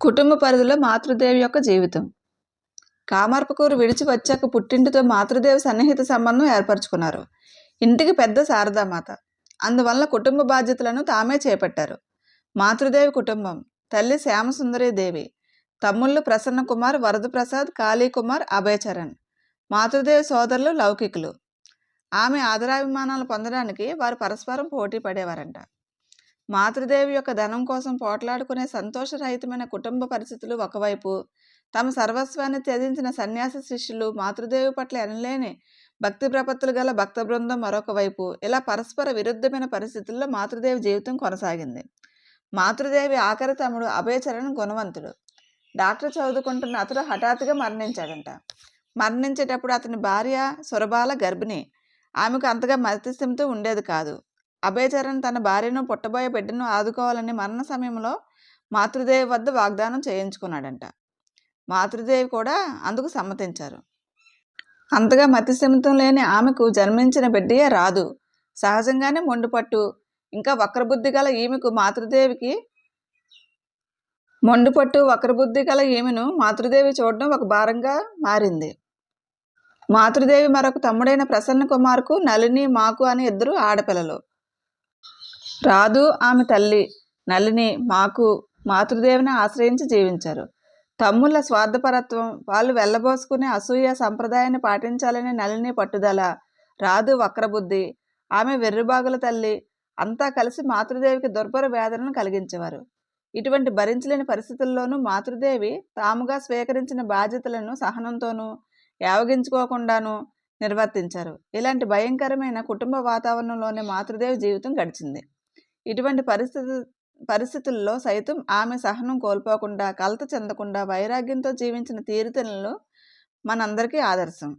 కుటుంబ పరిధిలో మాతృదేవి యొక్క జీవితం. కామర్పకూరు విడిచి వచ్చాక పుట్టింటితో మాతృదేవి సన్నిహిత సంబంధం ఏర్పరచుకున్నారు. ఇంటికి పెద్ద శారదామాత. అందువల్ల కుటుంబ బాధ్యతలను తామే చేపట్టారు. మాతృదేవి కుటుంబం. తల్లి శ్యామసుందరి దేవి. తమ్ముళ్ళు ప్రసన్న కుమార్ వరదప్రసాద్ కాళీకుమార్ అభయచరణ్ మాతృదేవి సోదరులు లౌకికులు. ఆమె ఆదరాభిమానాలు పొందడానికి వారు పరస్పరం పోటీ పడేవారంట. మాతృదేవి యొక్క ధనం కోసం పోట్లాడుకునే సంతోషరహితమైన కుటుంబ పరిస్థితులు ఒకవైపు తమ సర్వస్వాన్ని త్యజించిన సన్యాసి శిష్యులు మాతృదేవి పట్ల ఎనలేని భక్తి ప్రపత్తులు గల భక్త బృందం మరొక వైపు ఇలా పరస్పర విరుద్ధమైన పరిస్థితుల్లో మాతృదేవి జీవితం కొనసాగింది. మాతృదేవి ఆఖరి తమ్ముడు అభయచరణ్ గుణవంతుడు. డాక్టర్ చదువుకుంటున్న అతడు హఠాత్తుగా మరణించాడంట. మరణించేటప్పుడు అతని భార్య సురబాల గర్భిణి. ఆమెకు అంతగా మతిస్థిమితం ఉండేది కాదు. అభయచరణ్ తన భార్యను పుట్టబోయే బిడ్డను ఆదుకోవాలని మరణ సమయంలో మాతృదేవి వద్ద వాగ్దానం చేయించుకున్నాడంట. మాతృదేవి కూడా అందుకు సమ్మతించారు. అంతగా మతిస్థిమితం లేని ఆమెకు జన్మించిన బిడ్డయే రాదు. సహజంగానే మొండుపట్టు ఇంకా వక్రబుద్ధి గల ఈమెకు మాతృదేవికి మొండుపట్టు వక్రబుద్ధి గల ఈమెను మాతృదేవి చూడడం ఒక భారంగా మారింది. మాతృదేవి మరొక తమ్ముడైన ప్రసన్న కుమార్కు నలిని మాకు అని ఇద్దరు ఆడపిల్లలు. రాదు ఆమె తల్లి. నళిని మాకు మాతృదేవిని ఆశ్రయించి జీవించారు. తమ్ముళ్ళ స్వార్థపరత్వం వాళ్ళు వెళ్ళబోసుకునే అసూయ సంప్రదాయాన్ని పాటించాలనే నళిని పట్టుదల. రాదు వక్రబుద్ధి. ఆమె వెర్రిబాగుల తల్లి. అంతా కలిసి మాతృదేవికి దుర్భర వేదనను కలిగించేవారు. ఇటువంటి భరించలేని పరిస్థితుల్లోనూ మాతృదేవి తాముగా స్వీకరించిన బాధ్యతలను సహనంతోనూ యావగించుకోకుండాను నిర్వర్తించారు. ఇలాంటి భయంకరమైన కుటుంబ వాతావరణంలోనే మాతృదేవి జీవితం గడిచింది. ఇటువంటి పరిస్థితి పరిస్థితుల్లో సైతం ఆమె సహనం కోల్పోకుండా కలత చెందకుండా వైరాగ్యంతో జీవించిన తీరుతెనులు మనందరికీ ఆదర్శం.